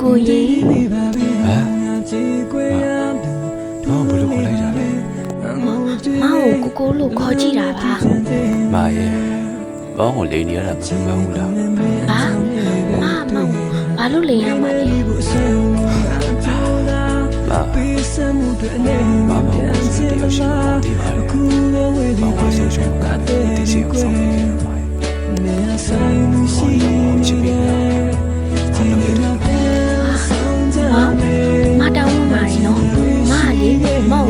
ကိုကိုရေဟမ်ဘာတော့ဘယ်လိုခေါ်လိုက်တာလဲမကိုကိုကိုလို့ခေါ်ကြည့်တာပါမာရဲ့ဘောင်းကိုလိန်နေရတာမမှန်ဘူးလားဘာမမဘာလို့လိန်ရမှာလဲမာမာမဟုတ်ဘူးတယောက်ရှိတော့ဒီပါလေဘောင်းကဆိုရှုံးကတည်စီအောင်ဆောင်နေတယ်မာရဲ့ဘောင်းတော့ချစ်ပြီးတော့ဘာလို့လဲ Màu